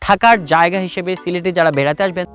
থাকার জায়গা হিসেবে সিলেটে যারা বেড়াতে আসবেন।